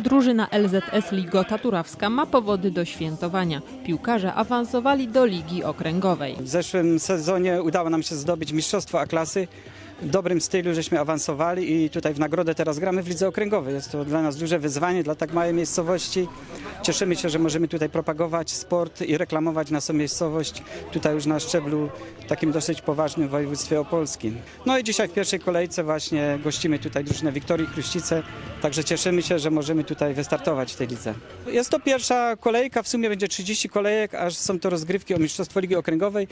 Drużyna LZS Ligota Turawska ma powody do świętowania. Piłkarze awansowali do Ligi Okręgowej. W zeszłym sezonie udało nam się zdobyć mistrzostwo A-klasy. Dobrym stylu żeśmy awansowali i tutaj w nagrodę teraz gramy w lidze okręgowej. Jest to dla nas duże wyzwanie, dla tak małej miejscowości. Cieszymy się, że możemy tutaj propagować sport i reklamować naszą miejscowość tutaj już na szczeblu takim dosyć poważnym w województwie opolskim. No i dzisiaj w pierwszej kolejce właśnie gościmy tutaj drużynę Wiktorii Chruścice, także cieszymy się, że możemy tutaj wystartować w tej lidze. Jest to pierwsza kolejka, w sumie będzie 30 kolejek, aż są to rozgrywki o Mistrzostwo Ligi Okręgowej.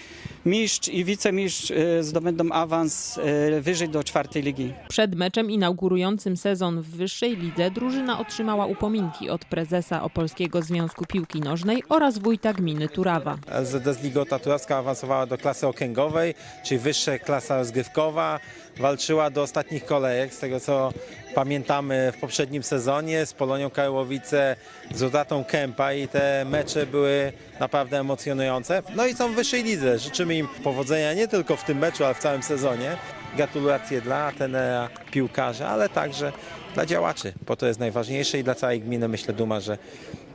Mistrz i wicemistrz y, zdobędą awans y, wyżej do czwartej ligi. Przed meczem inaugurującym sezon w wyższej lidze drużyna otrzymała upominki od prezesa Opolskiego Związku Piłki Nożnej oraz wójta gminy Turawa. LZS Ligota Turawska awansowała do klasy okręgowej, czyli wyższa klasa rozgrywkowa. Walczyła do ostatnich kolejek, z tego co pamiętamy w poprzednim sezonie z Polonią Karłowice, z Rodatą Kępa i te mecze były naprawdę emocjonujące. No i są w wyższej lidze. Życzymy im powodzenia nie tylko w tym meczu, ale w całym sezonie. Gratulacje dla tenera, piłkarzy, ale także dla działaczy, bo to jest najważniejsze i dla całej gminy myślę duma, że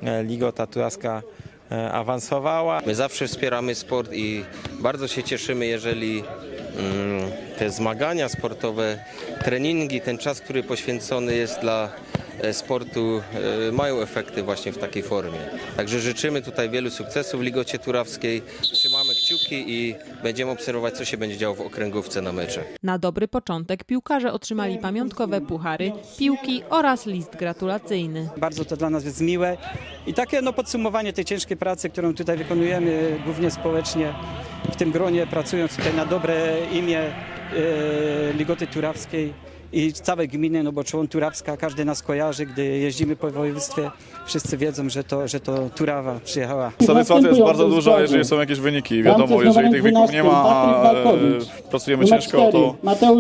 e, Ligota Turawska e, awansowała. My zawsze wspieramy sport i bardzo się cieszymy, jeżeli mm, te zmagania sportowe, treningi, ten czas, który poświęcony jest dla e, sportu, mają efekty właśnie w takiej formie. Także życzymy tutaj wielu sukcesów w Ligocie Turawskiej. Kciuki i będziemy obserwować, co się będzie działo w okręgówce na mecze. Na dobry początek piłkarze otrzymali pamiątkowe puchary, piłki oraz list gratulacyjny. Bardzo to dla nas jest miłe i takie no, podsumowanie tej ciężkiej pracy, którą tutaj wykonujemy, głównie społecznie, w tym gronie, pracując tutaj na dobre imię e, Ligoty Turawskiej i całej gminy, no bo człon Turawska, każdy nas kojarzy, gdy jeździmy po województwie, wszyscy wiedzą, że to, że to Turawa przyjechała. Satysfakcja jest bardzo duża, jeżeli są jakieś wyniki. Wiadomo, jeżeli tych wyników nie ma, a e, pracujemy ciężko, to,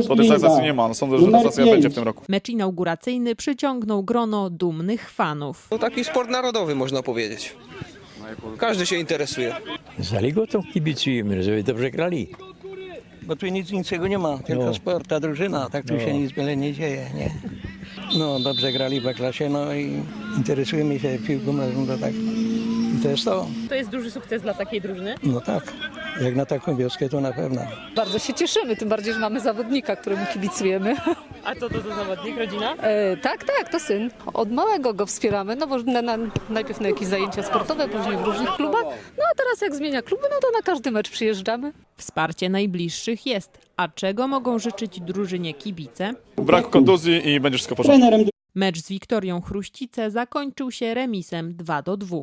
to tej satysfakcji nie ma. No, sądzę, że satysfakcja będzie w tym roku. Mecz inauguracyjny przyciągnął grono dumnych fanów. To taki sport narodowy, można powiedzieć. Każdy się interesuje. Za ligotą kibicujemy, żeby dobrze grali. Bo tu nic innego nie ma, tylko No. sport, ta drużyna, tak tu się nic wiele nie dzieje, nie. No dobrze grali w klasie, no i interesujemy się piłką nożną, to tak. I to jest to. To jest duży sukces dla takiej drużyny? No tak, jak na taką wioskę to na pewno. Bardzo się cieszymy, tym bardziej, że mamy zawodnika, któremu kibicujemy. A co to za zawodnik, rodzina? E, tak, tak, to syn. Od małego go wspieramy, no bo na, na, najpierw na jakieś zajęcia sportowe, później w różnych klubach. No a teraz jak zmienia kluby, no to na każdy mecz przyjeżdżamy. Wsparcie najbliższych jest. A czego mogą życzyć drużynie kibice? Brak kontuzji i będzie wszystko w porządku. Mecz z Wiktorią Chruścice zakończył się remisem 2 do 2.